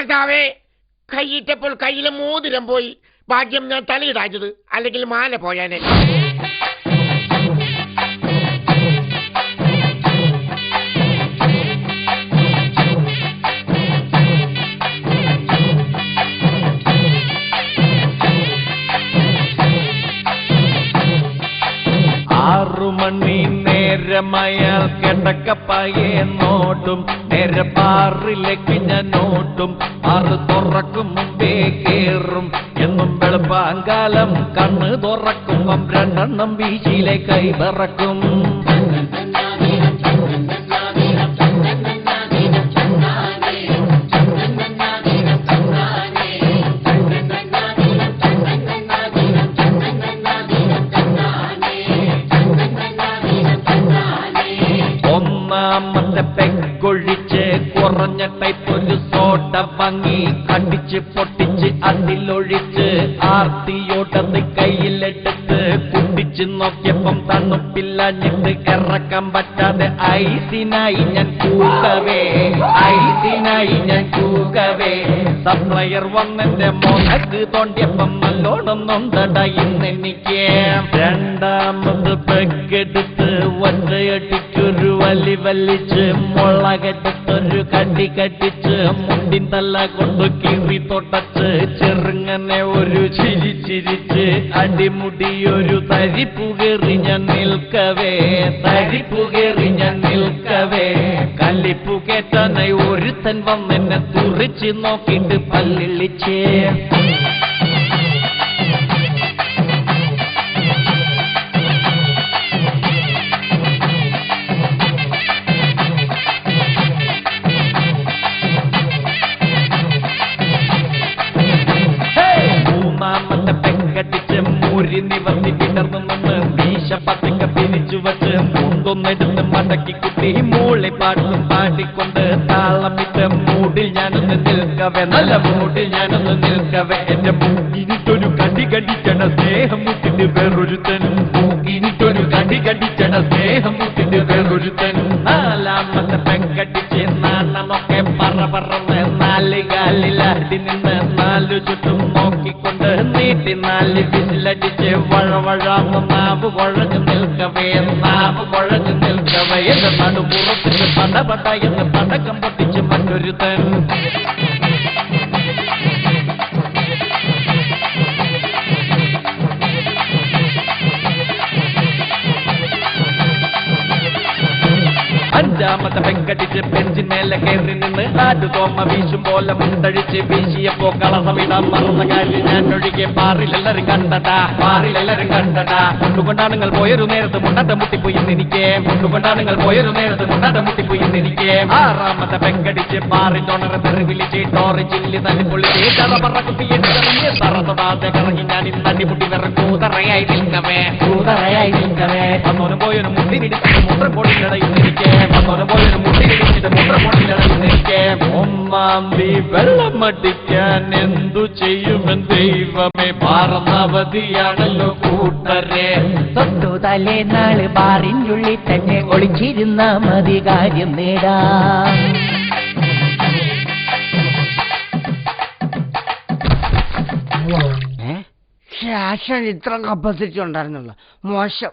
കർത്താവേ കൈയിട്ടപ്പോൾ കയ്യിലെ മോതിരം പോയി. ഭാഗ്യം ഞാൻ തലയിടാഞ്ഞത് അല്ലെങ്കിൽ മാല പോയാനെ. ആറു മണി നേരമയാൽ കിടക്കപ്പായെ നോട്ടും നേരെ ബാറിലേക്ക് ഞാൻ നോട്ടും ആറ് തുറക്കും മുമ്പേ കേറും. എന്നും വെളുപ്പാങ്കാലം കണ്ണ് തുറക്കുമ്പം രണ്ടെണ്ണം വീശിയിലെ കൈ പറക്കും. കുറഞ്ഞ ടൈപ്പ് ഒരു സോട്ട വാങ്ങി കടിച്ച് പൊട്ടിച്ച് അതിലൊഴിച്ച് ആർത്തിയോട്ടത് കയ്യിലെടുത്ത് കുട്ടിച്ച് നോക്കിയപ്പം തണുപ്പില്ലഞ്ഞിട്ട് ഇറക്കാൻ പറ്റാതെ ഐസിനായി ഞാൻ കൂകവേ ഐസിനായി ഞാൻ കൂകവേ. സപ്ലയർ വന്നെന്റെ മോനക്ക് തോണ്ടിയപ്പം നല്ലോണം നൊന്തട ഇന്നെനിക്ക് രണ്ടാമത് പെക്കെടുത്ത് ഒറ്റയടിക്കൊരു വലി വലിച്ച് മുളകെടുത്തൊരു കണ്ടി കട്ടിച്ച് മുണ്ടിൻ തല്ല കൊണ്ട് കീറി തൊട്ടച്ച് ചെറുങ്ങനെ ഒരു ചിരി ചിരിച്ച് അടിമുടി ഒരു തരിപ്പുകേറി ഞാൻ നിൽക്കവേ തരിപ്പുകേറി ഞാൻ നിൽക്കവേ. കല്ലിപ്പു കേട്ടാനായി ഒരുത്തൻ വന്നെന്നെ തുറിച്ച് നോക്കിയിട്ട് പല്ലിളിച്ചേ. മൂന്നാമത്തെ മുരി നിവർത്തി കിടന്നു നിന്ന് മീശ പത്തിക്ക പിരിച്ചു വച്ച് മുണ്ടൊന്നെടുത്ത് മടക്കി കുത്തി മൂളി പാട്ടും പാടിക്കൊണ്ട് താളമിട്ട് മൂടിൽ ഞാനൊന്ന് നിൽക്കവേ നല്ല മൂടിൽ ഞാനൊന്ന് നിൽക്കവേ. എന്റെ മൂക്കിനിട്ടൊരു കടി കടിച്ചണ സ്നേഹം മുട്ടിട്ട് വേറൊരുത്തൻ. മൂക്കിനിട്ടൊരു കടി കടിച്ചണ സ്നേഹം മുട്ടിട്ട് വേറൊരുത്തൻ. നാലാമത്തെ പെങ്കടിച്ച് നാണമൊക്കെ പറ പറന്ന് നാല് കാലിലാടി നിന്ന് നാലു ചുറ്റും നോക്കിക്കൊണ്ട് നീട്ടി നാല് വിസിലടിച്ച് വഴവഴാന്ന് നാവ് കുഴഞ്ഞു നിൽക്കവേ നാവ് കുഴഞ്ഞു നിൽക്കവേ എന്ന് നടുപുറത്തിന് പട പട എന്ന് പടക്കം പൊട്ടിച്ച് മറ്റൊരുത്തൻ അഞ്ചാമത്തെ പെങ്കടിച്ച് ബെഞ്ചിന്മേലെ കയറി നിന്ന് ആറ്റു തോമ വീശും പോലെ മുണ്ടഴിച്ച് വീശിയപ്പോ കളസമിടാൻ മറന്ന കാര്യം ഞാൻ ഒഴികെ പാറിലെല്ലാരും കണ്ടടാ പാറിലെല്ലാരും കണ്ടടാ കൊണ്ടുകൊണ്ടാണ് നിങ്ങൾ പോയൊരു നേരത്ത് മുണ്ടത്തെ മുട്ടിപ്പോയി എനിക്ക് കൊണ്ടുകൊണ്ടാണ് നിങ്ങൾ പോയൊരു നേരത്ത് മുണ്ടത്തെ മുട്ടിപ്പോയി എനിക്ക് ആറാമത്തെ പെങ്കടിച്ച് പാറി തൊണറ തെറിവിളിച്ച് ടോറി ചില്ലി തല്ലി പൊള്ളിച്ച് തറ പറ കുത്തി എറിഞ്ഞ് തറ തൊടാതെ കറങ്ങി ഞാൻ ഇന്ന് തട്ടിമുട്ടി വെറും കൂതറയായി നിൽക്കവേ. കൂതറയായി നിൽക്കവേ. അന്നോനും പോയൊരു മുട്ടിനിടിച്ച് മുത്ര പൊടിയിലടയിൽ അന്നോനും പോയൊരു മുട്ടിനിടിച്ചിട്ട് മുത്ര പൊടിയിലടയിൽ എനിക്ക് ഒന്നാം തീ വെള്ളം അടിക്കാൻ എന്തു ചെയ്യുമെന്ന് ദൈവമേ പാർന്നവതിയാണല്ലോ കൂട്ടരെ. തൊട്ടു തലേനാൾ ബാറിനുള്ളിൽ തന്നെ ഒളിച്ചിരുന്ന മതി കാര്യം നേടാം. ശാസന ഇത്ര കപ്പസിറ്റി ഉണ്ടായിരുന്നുള്ള. മോശം.